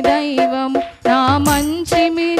దైవం నా మంచి మీ